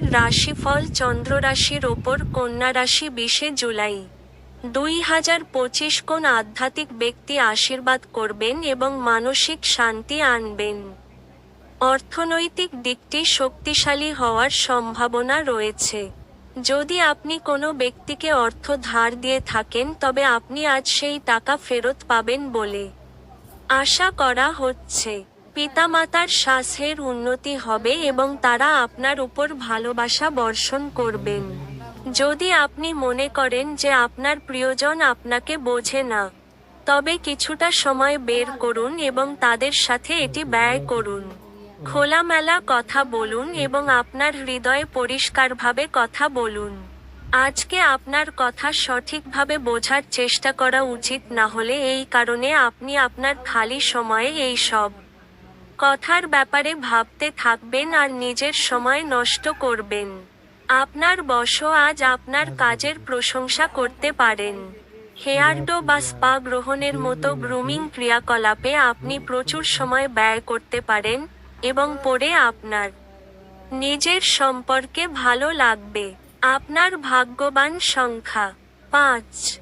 রাশিফল চন্দ্ররাশির ওপর কন্যা রাশি বিশে জুলাই। দুই হাজার পঁচিশ কোন আধ্যাত্মিক ব্যক্তি আশীর্বাদ করবেন এবং মানসিক শান্তি আনবেন। অর্থনৈতিক দিকটি শক্তিশালী হওয়ার সম্ভাবনা রয়েছে। যদি আপনি কোনো ব্যক্তিকে অর্থ ধার দিয়ে থাকেন, তবে আপনি আজ সেই টাকা ফেরত পাবেন বলে আশা করা হচ্ছে। পিতামাতার শ্বাসের উন্নতি হবে এবং তারা আপনার উপর ভালোবাসা বর্ষণ করবেন। যদি আপনি মনে করেন যে আপনার প্রিয়জন আপনাকে বোঝে না, তবে কিছুটা সময় বের করুন এবং তাদের সাথে এটি ব্যয় করুন। খোলামেলা কথা বলুন এবং আপনার হৃদয়ে পরিষ্কারভাবে কথা বলুন। আজকে আপনার কথা সঠিকভাবে বোঝার চেষ্টা করা উচিত না হলে এই কারণে আপনি আপনার খালি সময়ে এই সব কথার ব্যাপারে ভাবতে থাকবেন আর নিজের সময় নষ্ট করবেন। আপনার বশ আজ আপনার কাজের প্রশংসা করতে পারেন। হেয়ারডো বা স্পা গ্রহণের মতো গ্রুমিং ক্রিয়াকলাপে আপনি প্রচুর সময় ব্যয় করতে পারেন এবং পরে আপনার নিজের সম্পর্কে ভালো লাগবে। আপনার ভাগ্যবান সংখ্যা পাঁচ।